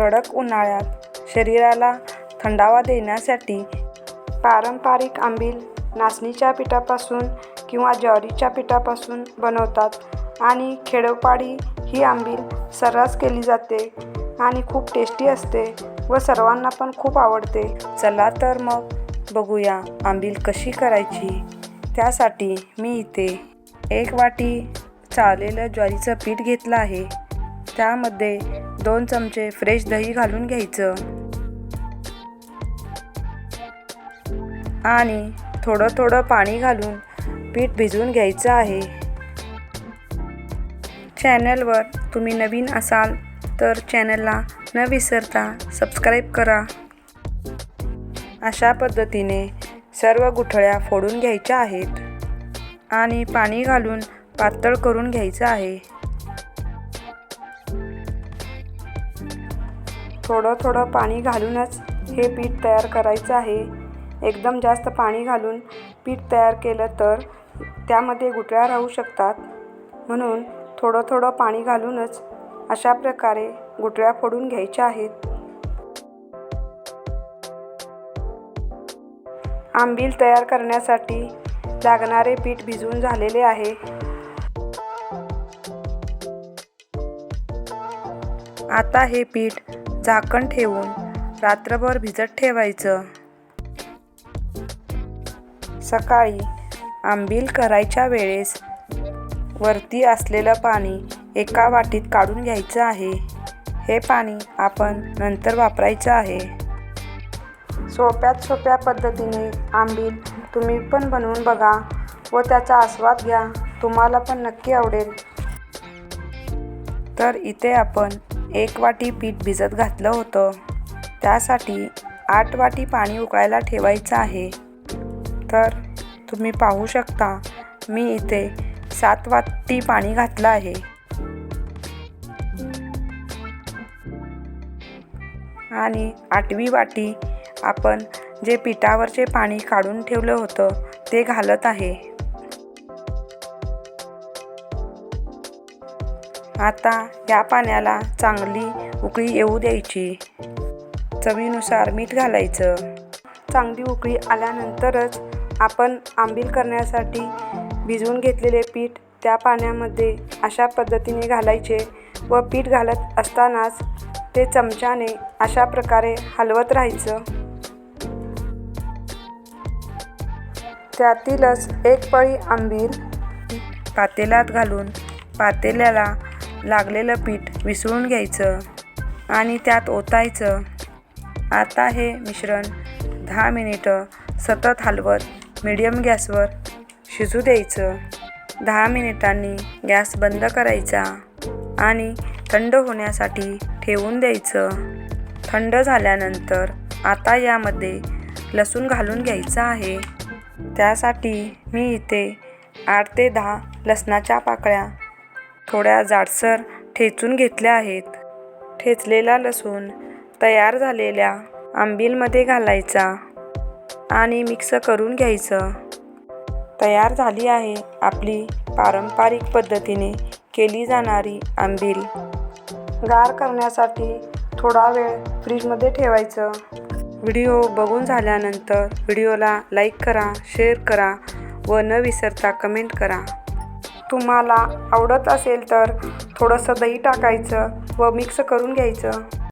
कडक उन्हाळ्यात शरीराला थंडावा देण्यासाठी पारंपरिक आंबील नाचणीच्या पिठापासून किंवा ज्वारीच्या पिठापासून बनवतात आणि खेडोपाडी ही आंबील सर्रास केली जाते आणि खूप टेस्टी असते व सर्वांना पण खूप आवडते. चला तर मग बघूया आंबील कशी करायची. त्यासाठी मी इथे एक वाटी चाळलेलं ज्वारीचं पीठ घेतलं आहे. त्यामध्ये दोन चमचे फ्रेश दही घालून घ्यायचं. आणि थोडं थोडं पाणी घालून पीठ भिजवून घ्यायचं आहे. चॅनलवर तुम्ही नवीन असाल तर चॅनलला न विसरता सबस्क्राईब करा. अशा पद्धतीने सर्व गुठळ्या फोडून घ्यायच्या आहेत. आणि पाणी घालून पातळ करून घ्यायचं आहे. थोडं थोडं पाणी घालूनच हे पीठ तयार करायचं आहे. एकदम जास्त पाणी घालून पीठ तयार केलं तर त्यामध्ये गुठळ्या राहू शकतात. म्हणून थोडं थोडं पाणी घालूनच अशा प्रकारे गुठळ्या फोडून घ्यायच्या आहेत. आंबील तयार करण्यासाठी लागणारे पीठ भिजवून झालेले आहे. आता हे पीठ झाकण ठेवून रात्रभर भिजत ठेवायचं. सकाळी आंबील करायच्या वेळेस वरती असलेलं पाणी एका वाटीत काढून घ्यायचं आहे. हे पाणी आपण नंतर वापरायचं आहे. सोप्यात सोप्या पद्धतीने आंबील तुम्ही पण बनवून बघा व त्याचा आस्वाद घ्या. तुम्हाला पण नक्की आवडेल. तर इथे आपण एक वाटी पीठ भिजत घातलं होतं. त्यासाठी आठ वाटी पाणी उकळायला ठेवायचं आहे. तर तुम्ही पाहू शकता मी इथे सात वाटी पाणी घातलं आहे. आणि आठवी वाटी आपण जे पिठावरचे पाणी काढून ठेवलं होतं ते घालत आहे. आता या पाण्याला चांगली उकळी येऊ द्यायची. चवीनुसार मीठ घालायचं. चांगली उकळी आल्यानंतरच आपण आंबील करण्यासाठी भिजवून घेतलेले पीठ त्या पाण्यामध्ये अशा पद्धतीने घालायचे व पीठ घालत असतानाच ते चमच्याने अशा प्रकारे हलवत राहायचं. त्यातीलच एक पळी आंबील पातेल्यात घालून पातेल्याला लागलेलं पीठ विसळून घ्यायचं आणि त्यात ओतायचं. आता हे मिश्रण दहा मिनिटं सतत हलवत मिडियम गॅसवर शिजू द्यायचं. दहा मिनिटांनी गॅस बंद करायचा आणि थंड होण्यासाठी ठेवून द्यायचं. थंड झाल्यानंतर आता यामध्ये लसूण घालून घ्यायचं आहे. त्यासाठी मी इथे आठ ते दहा लसणाच्या पाकळ्या थोड्या जाडसर ठेचून घेतल्या आहेत. ठेचलेला लसूण तयार झालेल्या आंबीलमध्ये घालायचा आणि मिक्स करून घ्यायचं. तयार झाली आहे आपली पारंपरिक पद्धतीने केली जाणारी आंबील. गार करण्यासाठी थोडा वेळ फ्रीजमध्ये ठेवायचं. व्हिडिओ बघून झाल्यानंतर व्हिडिओला लाईक करा शेअर करा व न विसरता कमेंट करा. तुम्हाला आवडत असेल तर थोडंसं दही टाकायचं व मिक्स करून घ्यायचं.